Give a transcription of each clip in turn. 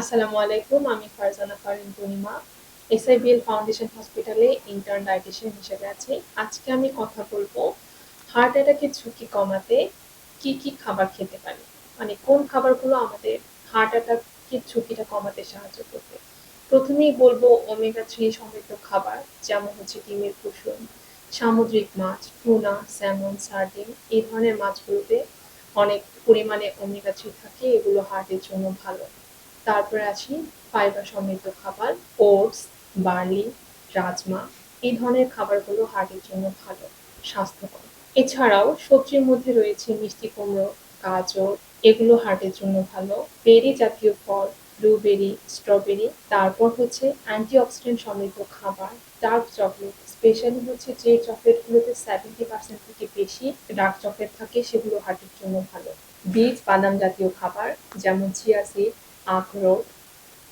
আসসালামু আলাইকুম, আমি ফারজানা ফারিন পূর্ণিমা, এসআইবিএল ফাউন্ডেশন হসপিটালে ইন্টার্ন ডায়েটিশিয়ান হিসেবে আছি। আজকে আমি কথা বলব হার্ট অ্যাটাকের ঝুঁকি কমাতে কি কি খাবার খেতে পারি মানে কোন খাবারগুলো আমাদের হার্ট অ্যাটাকের ঝুঁকিটা কমাতে সাহায্য করবে। প্রথমেই বলব ওমেগা থ্রি সমৃদ্ধ খাবার, যেমন হচ্ছে ডিমের কুসুম, সামুদ্রিক মাছ, টুনা স্যামন সার্ডিন, এই ধরনের মাছগুলোতে অনেক পরিমাণে ওমেগা থ্রি থাকে, এগুলো হার্টের জন্য ভালো। তারপরে আছে ফাইবার সমৃদ্ধ খাবার ওটস বার্লি রাজমা এই ধরনের খাবারগুলো হার্টের জন্য ভালো, স্বাস্থ্যকর। এছাড়াও সবজির মধ্যে রয়েছে মিষ্টি কুমড়ো, গাজর, এগুলো হার্টের জন্য ভালো। বেরি জাতীয় ফল ব্লুবেরি স্ট্রবেরি তারপর হচ্ছে অ্যান্টিঅক্সিডেন্ট সমৃদ্ধ খাবার ডার্ক চকলেট স্পেশালি হচ্ছে যে চকলেটগুলোতে সেভেন্টি পার্সেন্ট থেকে বেশি ডার্ক চকলেট থাকে, সেগুলো হার্টের জন্য ভালো। বীজ, বাদাম জাতীয় খাবার, যেমন চিয়া সিড আখরোট,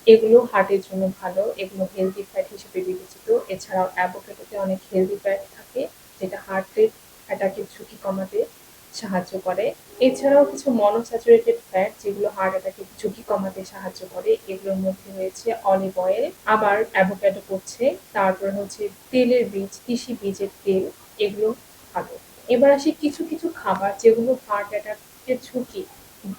এগুলো হার্টের জন্য ভালো, এগুলো হেলদি ফ্যাট হিসেবে বিবেচিত। এছাড়াও অ্যাভোকাডোতে অনেক হেলদি ফ্যাট থাকে, যেটা হার্টের অ্যাটাকের ঝুঁকি কমাতে সাহায্য করে। এছাড়াও কিছু মনোস্যাচুরেটেড ফ্যাট যেগুলো হার্ট অ্যাটাকের ঝুঁকি কমাতে সাহায্য করে, এগুলোর মধ্যে রয়েছে অলিভ অয়েল আবার অ্যাভোকাডো পড়ছে তারপর হচ্ছে তেলের বীজ তিসি বীজের তেল, এগুলো ভালো। এবার আসি কিছু কিছু খাবার যেগুলো হার্ট অ্যাটাকের ঝুঁকি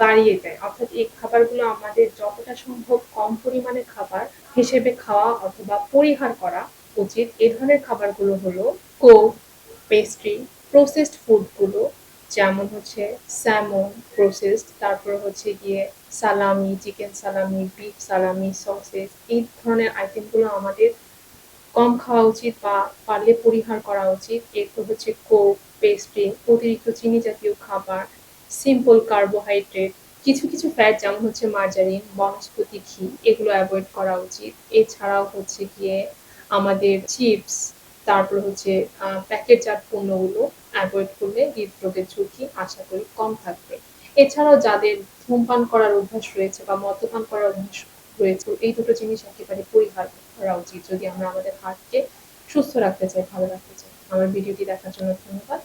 বাড়িয়ে দেয়। অর্থাৎ এই খাবারগুলো আমাদের যতটা সম্ভব কম পরিমাণে খাবার হিসেবে খাওয়া অথবা পরিহার করা উচিত। এ ধরনের খাবারগুলো হলো কোক, পেস্ট্রি প্রসেসড ফুডগুলো যেমন হচ্ছে স্যামন প্রসেসড তারপর হচ্ছে গিয়ে সালামি চিকেন সালামি বিফ সালামি সসেস এই ধরনের আইটেমগুলো আমাদের কম খাওয়া উচিত বা পারলে পরিহার করা উচিত। এরপর হচ্ছে কোক, পেস্ট্রি, অতিরিক্ত চিনি জাতীয় খাবার সিম্পল কার্বোহাইড্রেট কিছু কিছু ফ্যাট যেমন হচ্ছে মার্জারিন বনস্পতি ঘি, এগুলো অ্যাভয়েড করা উচিত। এছাড়াও হচ্ছে গিয়ে আমাদের চিপস তারপর হচ্ছে প্যাকেটজাত পণ্যগুলো অ্যাভয়েড করলে হৃদরোগের ঝুঁকি আশা করি কম থাকবে। এছাড়াও যাদের ধূমপান করার অভ্যাস রয়েছে বা মদ্যপান করার অভ্যাস রয়েছে, এই দুটো জিনিস একেবারে পরিহার করা উচিত। যদি আমরা আমাদের হার্টকে সুস্থ রাখতে চাই, ভালো রাখতে চাই। আমার ভিডিওটি দেখার জন্য ধন্যবাদ।